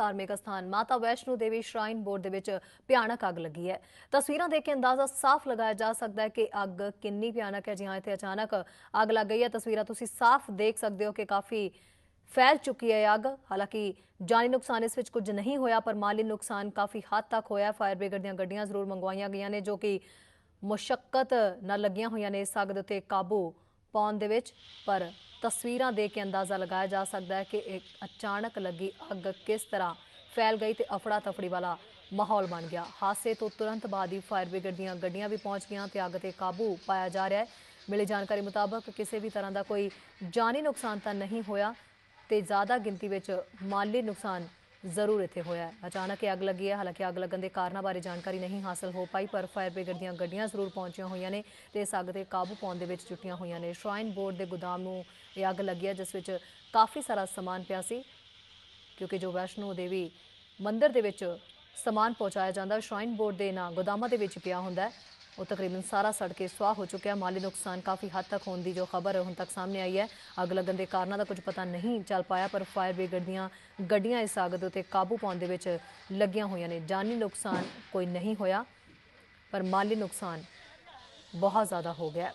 ਧਾਰਮਿਕ ਸਥਾਨ ਮਾਤਾ ਵੈਸ਼ਨੋ ਦੇਵੀ ਸ਼ਰਾਈਨ ਬੋਰਡ ਦੇ ਵਿੱਚ ਭਿਆਨਕ ਅੱਗ ਲੱਗੀ ਹੈ। ਤਸਵੀਰਾਂ ਦੇਖ ਕੇ ਅੰਦਾਜ਼ਾ ਸਾਫ਼ ਲਗਾਇਆ ਜਾ ਸਕਦਾ ਹੈ ਕਿ ਅੱਗ ਕਿੰਨੀ ਭਿਆਨਕ ਹੈ। ਜੀ ਹਾਂ ਇੱਥੇ ਅਚਾਨਕ ਅੱਗ ਲੱਗ ਗਈ ਹੈ। ਤਸਵੀਰਾਂ ਤੁਸੀਂ ਸਾਫ਼ ਦੇਖ ਸਕਦੇ ਹੋ ਕਿ ਕਾਫੀ ਫੈਲ ਚੁੱਕੀ ਹੈ ਅੱਗ। ਹਾਲਾਂਕਿ ਜਾਨੀ ਨੁਕਸਾਨ ਇਸ ਵਿੱਚ ਕੁਝ ਨਹੀਂ ਹੋਇਆ, ਪਰ ਮਾਲੀ ਨੁਕਸਾਨ ਕਾਫੀ ਹੱਦ ਤੱਕ ਹੋਇਆ ਫਾਇਰ ਬ੍ਰਿਗੇਡ ਦੀਆਂ ਗੱਡੀਆਂ ਜ਼ਰੂਰ ਮੰਗਵਾਈਆਂ ਗਈਆਂ ਨੇ, ਜੋ ਕਿ ਮੁਸ਼ਕਲ ਨਾਲ ਲੱਗੀਆਂ ਹੋਈਆਂ ਨੇ ਇਸ ਅੱਗ ਦੇ ਉੱਤੇ ਕਾਬੂ ਪਾਉਣ ਦੇ ਵਿੱਚ, ਪਰ ਤਸਵੀਰਾਂ ਦੇਖ ਕੇ ਅੰਦਾਜ਼ਾ ਲਗਾਇਆ ਜਾ ਸਕਦਾ ਹੈ ਕਿ ਇੱਕ ਅਚਾਨਕ ਲੱਗੀ ਅੱਗ ਕਿਸ ਤਰ੍ਹਾਂ ਫੈਲ ਗਈ ਤੇ ਅਫੜਾ ਤਫੜੀ ਵਾਲਾ ਮਾਹੌਲ ਬਣ ਗਿਆ। ਹਾਦਸੇ ਤੋਂ ਤੁਰੰਤ ਬਾਅਦ ਹੀ ਫਾਇਰ ਬ੍ਰਿਗੇਡ ਦੀਆਂ ਗੱਡੀਆਂ ਵੀ ਪਹੁੰਚ ਗਈਆਂ ਤੇ ਅੱਗ ਤੇ ਕਾਬੂ ਪਾਇਆ ਜਾ ਰਿਹਾ ਹੈ। ਮਿਲੀ ਜਾਣਕਾਰੀ ਮੁਤਾਬਕ ਕਿਸੇ ਵੀ ਤਰ੍ਹਾਂ ਦਾ ਕੋਈ ਜਾਨੀ ਨੁਕਸਾਨ ਤਾਂ ਨਹੀਂ ਹੋਇਆ ਤੇ ਜ਼ਿਆਦਾ ਗਿਣਤੀ ਵਿੱਚ ਮਾਲੀ ਨੁਕਸਾਨ ਜ਼ਰੂਰ ਇੱਥੇ ਹੋਇਆ ਅਚਾਨਕ ਇਹ ਅੱਗ ਲੱਗੀ ਹੈ। ਹਾਲਾਂਕਿ ਅੱਗ ਲੱਗਣ ਦੇ ਕਾਰਨਾਂ ਬਾਰੇ ਜਾਣਕਾਰੀ ਨਹੀਂ ਹਾਸਲ ਹੋ ਪਾਈ, ਪਰ ਫਾਇਰ ਬ੍ਰਿਗੇਡ ਦੀਆਂ ਗੱਡੀਆਂ ਜ਼ਰੂਰ ਪਹੁੰਚੀਆਂ ਹੋਈਆਂ ਨੇ ਤੇ ਇਸ ਅੱਗ ਤੇ ਕਾਬੂ ਪਾਉਣ ਦੇ ਵਿੱਚ ਜੁਟੀਆਂ ਹੋਈਆਂ ਨੇ। ਸ਼ਰਾਈਨ ਬੋਰਡ ਦੇ ਗੋਦਾਮ ਨੂੰ ਇਹ ਅੱਗ ਲੱਗੀ ਹੈ, ਜਿਸ ਵਿੱਚ ਕਾਫੀ ਸਾਰਾ ਸਮਾਨ ਪਿਆ ਸੀ, ਕਿਉਂਕਿ ਜੋ ਵੈਸ਼ਨੋ ਦੇਵੀ ਮੰਦਿਰ ਦੇ ਵਿੱਚ ਸਮਾਨ ਪਹੁੰਚਾਇਆ ਜਾਂਦਾ, ਸ਼ਰਾਈਨ ਬੋਰਡ ਦੇ ਨਾ ਗੋਦਾਮਾਂ ਦੇ ਵਿੱਚ ਪਿਆ ਹੁੰਦਾ ਹੈ। ਉਹ ਤਕਰੀਬਨ ਸਾਰਾ ਸੜ ਕੇ ਸੁਆਹ ਹੋ ਚੁੱਕਿਆ। ਮਾਲੀ ਨੁਕਸਾਨ ਕਾਫੀ ਹੱਦ ਤੱਕ ਹੋਣ ਦੀ ਜੋ ਖਬਰ ਹੁਣ ਤੱਕ ਸਾਹਮਣੇ ਆਈ ਹੈ। ਅੱਗ ਲੱਗਣ ਦੇ ਕਾਰਨਾਂ ਦਾ ਕੁਝ ਪਤਾ ਨਹੀਂ ਚੱਲ ਪਾਇਆ, ਪਰ ਫਾਇਰ ਬ੍ਰਿਗੇਡ ਦੀਆਂ ਗੱਡੀਆਂ ਇਸ ਅੱਗ ਦੇ ਉੱਤੇ ਕਾਬੂ ਪਾਉਣ ਦੇ ਵਿੱਚ ਲੱਗੀਆਂ ਹੋਈਆਂ ਨੇ। ਜਾਨੀ ਨੁਕਸਾਨ ਕੋਈ ਨਹੀਂ ਹੋਇਆ, ਪਰ ਮਾਲੀ ਨੁਕਸਾਨ ਬਹੁਤ ਜ਼ਿਆਦਾ ਹੋ ਗਿਆ।